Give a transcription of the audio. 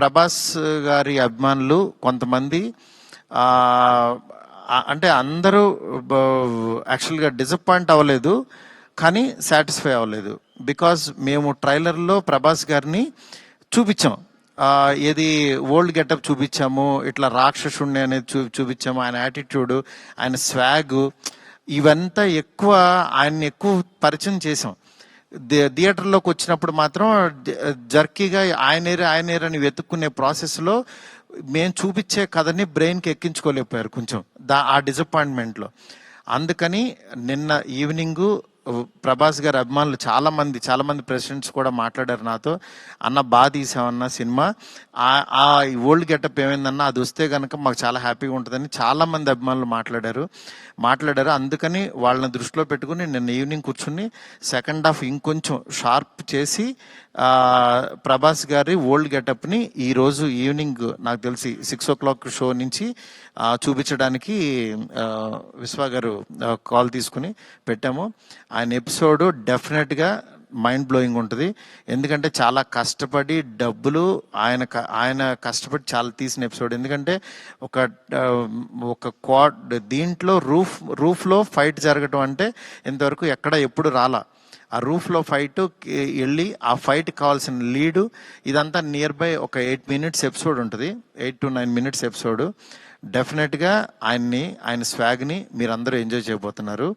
ప్రభాస్ గారి అభిమానులు కొంతమంది అంటే అందరూ యాక్చువల్గా డిసప్పాయింట్ అవ్వలేదు కానీ సాటిస్ఫై అవ్వలేదు. బికాజ్ మేము ట్రైలర్లో ప్రభాస్ గారిని చూపించాం. ఏది ఓల్డ్ గెటప్ చూపించాము ఇట్లా రాక్షసుణ్ణి అనేది చూ చూపించాము ఆయన యాటిట్యూడ్ ఆయన స్వాగ్ ఇవంతా ఎక్కువ ఆయన్ని ఎక్కువ పరిచయం చేసాం థియేటర్లోకి వచ్చినప్పుడు మాత్రం జర్కీగా ఆయనేరు ఆయనేరు అని వెతుక్కునే ప్రాసెస్లో మేము చూపించే కథని బ్రెయిన్కి ఎక్కించుకోలేకపోయారు కొంచెం దా ఆ డిసప్పాయింట్మెంట్లో. అందుకని నిన్న ఈవినింగు ప్రభాస్ గారి అభిమానులు చాలా మంది చాలా మంది ప్రెసిడెంట్స్ కూడా మాట్లాడారు నాతో. అన్న బాగా తీసామన్న సినిమా. ఆ- ఓల్డ్ గెటప్ ఏమైందన్న అది వస్తే కనుక మాకు చాలా హ్యాపీగా ఉంటుందని చాలా మంది అభిమానులు మాట్లాడారు. మాట్లాడారు. అందుకని వాళ్ళని దృష్టిలో పెట్టుకుని నిన్న ఈవినింగ్ కూర్చుని సెకండ్ హాఫ్ ఇంకొంచెం షార్ప్ చేసి ప్రభాస్ గారి ఓల్డ్ గెటప్ని ఈరోజు ఈవినింగ్ నాకు తెలిసి సిక్స్ ఓ క్లాక్ షో నుంచి చూపించడానికి విశ్వ గారు కాల్ తీసుకుని పెట్టాము. ఆయన ఎపిసోడ్ డెఫినెట్గా మైండ్ బ్లోయింగ్ ఉంటుంది. ఎందుకంటే చాలా కష్టపడి డబ్బులు ఆయన ఆయన కష్టపడి చాలా తీసిన ఎపిసోడ్. ఎందుకంటే ఒక ఒక క్వాడ్ దీంట్లో రూఫ్ రూఫ్లో ఫైట్ జరగటం అంటే ఇంతవరకు ఎక్కడ ఎప్పుడు రాలా. ఆ రూఫ్లో ఫైట్ వెళ్ళి ఆ ఫైట్ కావాల్సిన లీడు ఇదంతా నియర్ బై ఒక ఎయిట్ మినిట్స్ ఎపిసోడ్ ఉంటుంది. Eight to nine minutes episode డెఫినెట్గా ఆయన్ని ఆయన స్వాగ్ని మీరందరూ ఎంజాయ్ చేయబోతున్నారు.